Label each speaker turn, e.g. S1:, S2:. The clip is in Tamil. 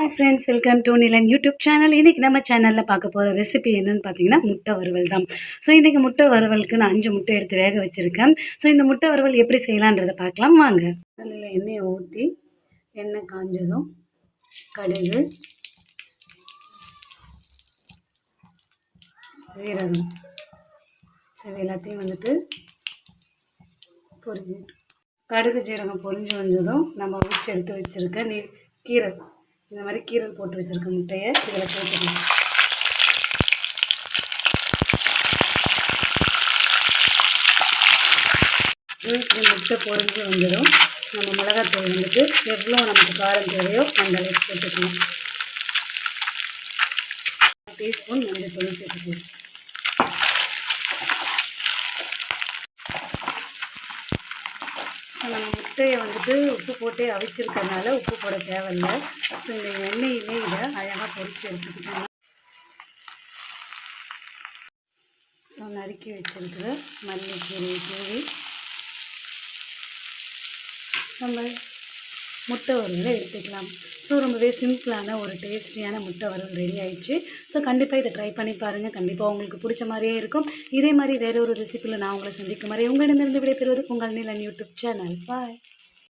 S1: Hi friends welcome to Nilan YouTube channel இன்றைக்கி நம்ம சேனலில் பார்க்க போகிற ரெசிபி என்னென்னு பார்த்தீங்கன்னா முட்டை வறுவல் தான். ஸோ இன்றைக்கி முட்டை வறுவலுக்கு நான் அஞ்சு முட்டை எடுத்து வேக வச்சுருக்கேன். ஸோ இந்த முட்டை வறுவல் எப்படி செய்யலான்றதை பார்க்கலாம். வாங்க. அதில் எண்ணெயை ஊற்றி எண்ணெய் காஞ்சதும் கடுகு சீரகம். ஸோ எல்லாத்தையும் வந்துட்டு பொரிஞ்சு கடுகு ஜீரகம் பொரிஞ்சு வந்ததும் நம்ம உரிச்சு எடுத்து வச்சுருக்க நீ கீரை இந்த மாதிரி கீரல் போட்டு வச்சுருக்க முட்டையை இதில் போட்டுக்கலாம் இந்த முட்டை பொறிஞ்சு வந்துடும். நம்ம மிளகாத்தூள் வந்துட்டு எவ்வளோ நமக்கு காரம் தேவையோ அந்த அளவுக்கு போட்டுக்கலாம். டீஸ்பூன் மஞ்சள் தூள் சேர்த்துக்கலாம். நம்ம முட்டையை வந்துட்டு உப்பு போட்டு அவிச்சிருக்கனால உப்பு போட தேவையில்ல. ஸோ இந்த எண்ணெயிலே இதை அழகாக பொறிச்சு எடுத்துக்கிட்டோம் ஸோ நறுக்கி வச்சிருக்கிற மல்லிக்கீரை தூவி. நம்ம முட்டை வறுவலை எடுத்துக்கலாம். ஸோ ரொம்பவே சிம்பிளான ஒரு டேஸ்டியான முட்டை வறுவல் ரெடி ஆயிடுச்சு. ஸோ கண்டிப்பாக இதை ட்ரை பண்ணி பாருங்கள் கண்டிப்பாக உங்களுக்கு பிடிச்ச மாதிரியே இருக்கும். இதே மாதிரி வேற ஒரு ரெசிபியில் நான் உங்களை சந்திக்கும் மாதிரி உங்களிடமிருந்து விடைபெறுவது உங்கள் நிலன் யூடியூப் சேனல். பாய்